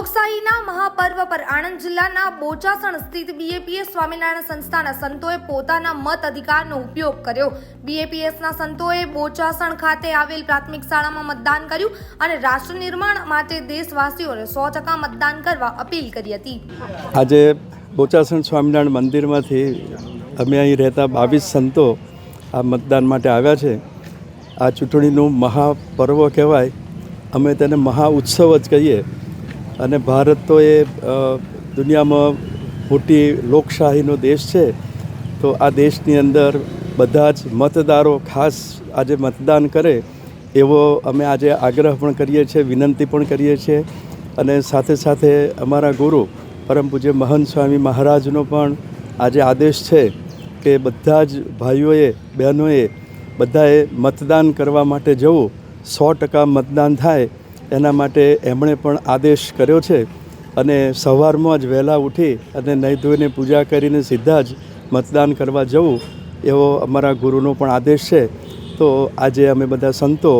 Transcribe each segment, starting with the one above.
લોકશાહીના મહાપર્વ પર આણંદ જિલ્લાના બોચાસણ સ્થિત બીએપીએસ સ્વામિનારાયણ સંસ્થાના સંતોએ પોતાના મત અધિકારનો ઉપયોગ કર્યો. બીએપીએસના સંતોએ બોચાસણ ખાતે આવેલ પ્રાથમિક શાળામાં મતદાન કર્યું અને રાષ્ટ્ર નિર્માણ માટે દેશવાસીઓને સો ટકા મતદાન કરવા અપીલ કરી હતી. આજે બોચાસણ સ્વામિનારાયણ મંદિરમાંથી અમે અહીં રહેતા બાવીસ સંતો આ મતદાન માટે આવ્યા છે. આ ચૂંટણીનું મહાપર્વ કહેવાય. અમે તેને મહા ઉત્સવ જ કહીએ. અને ભારત તો એ દુનિયામાં મોટી લોકશાહીનો દેશ છે. તો આ દેશની અંદર બધા જ મતદારો ખાસ આજે મતદાન કરે, એવો અમે આજે આગ્રહ પણ કરીએ છીએ, વિનંતી પણ કરીએ છીએ. અને સાથે સાથે અમારા ગુરુ પરમ પૂજ્ય મહંત સ્વામી મહારાજનો પણ આજે આદેશ છે કે બધા જ ભાઈઓએ, બહેનોએ બધાએ મતદાન કરવા માટે જવું. સો ટકા મતદાન થાય. એના માટે એમણે પણ આદેશ કર્યો છે અને સવારમાં જ વહેલા ઉઠી અને નહીં ધોઈને પૂજા કરીને સીધા જ મતદાન કરવા જવું, એવો અમારા ગુરુનો પણ આદેશ છે. તો આજે અમે બધા સંતો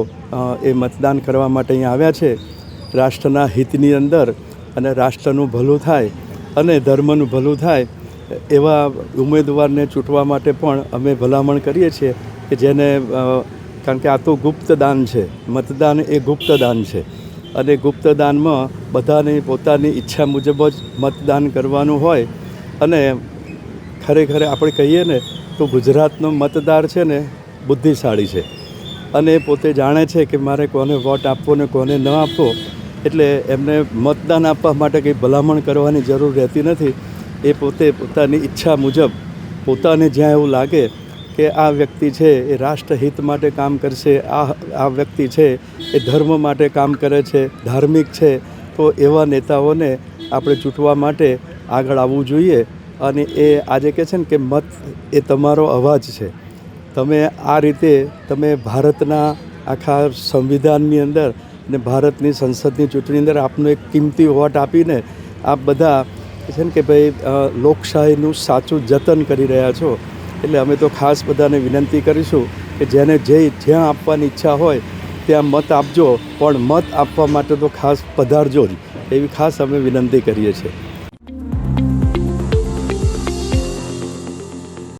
એ મતદાન કરવા માટે અહીંયા આવ્યા છે. રાષ્ટ્રના હિતની અંદર અને રાષ્ટ્રનું ભલું થાય અને ધર્મનું ભલું થાય, એવા ઉમેદવારને ચૂંટવા માટે પણ અમે ભલામણ કરીએ છીએ કે જેને કારણ કે આ તો ગુપ્તદાન છે. મતદાન એ ગુપ્તદાન છે. અને ગુપ્તદાનમાં બધાને પોતાની ઈચ્છા મુજબ જ મતદાન કરવાનું હોય. અને ખરેખર આપણે કહીએ ને, તો ગુજરાતનો મતદાર છે ને, બુદ્ધિશાળી છે. અને પોતે જાણે છે કે મારે કોને વોટ આપવો ને કોને ન આપવો, એટલે એમને મતદાન આપવા માટે કંઈ ભલામણ કરવાની જરૂર રહેતી નથી. એ પોતે પોતાની ઈચ્છા મુજબ પોતાને જ્યાં એવું લાગે કે આ વ્યક્તિ છે એ રાષ્ટ્રહિત માટે કામ કરશે, આ આ વ્યક્તિ છે એ ધર્મ માટે કામ કરે છે, ધાર્મિક છે, તો એવા નેતાઓને આપણે ચૂંટવા માટે આગળ આવવું જોઈએ. અને એ આજે કહે છે ને કે મત એ તમારો અવાજ છે. તમે આ રીતે તમે ભારતના આખા સંવિધાનની અંદર ને ભારતની સંસદની ચૂંટણી અંદર આપનો એક કિંમતી વોટ આપીને આપ બધા છે ને કે ભાઈ લોકશાહીનું સાચું જતન કરી રહ્યા છો. એટલે અમે તો ખાસ બધાને વિનંતી કરીશું કે જેને જે જ્યાં આપવાની ઈચ્છા હોય ત્યાં મત આપજો, પણ મત આપવા માટે તો ખાસ પધારજો જ. એવી ખાસ અમે વિનંતી કરીએ છીએ.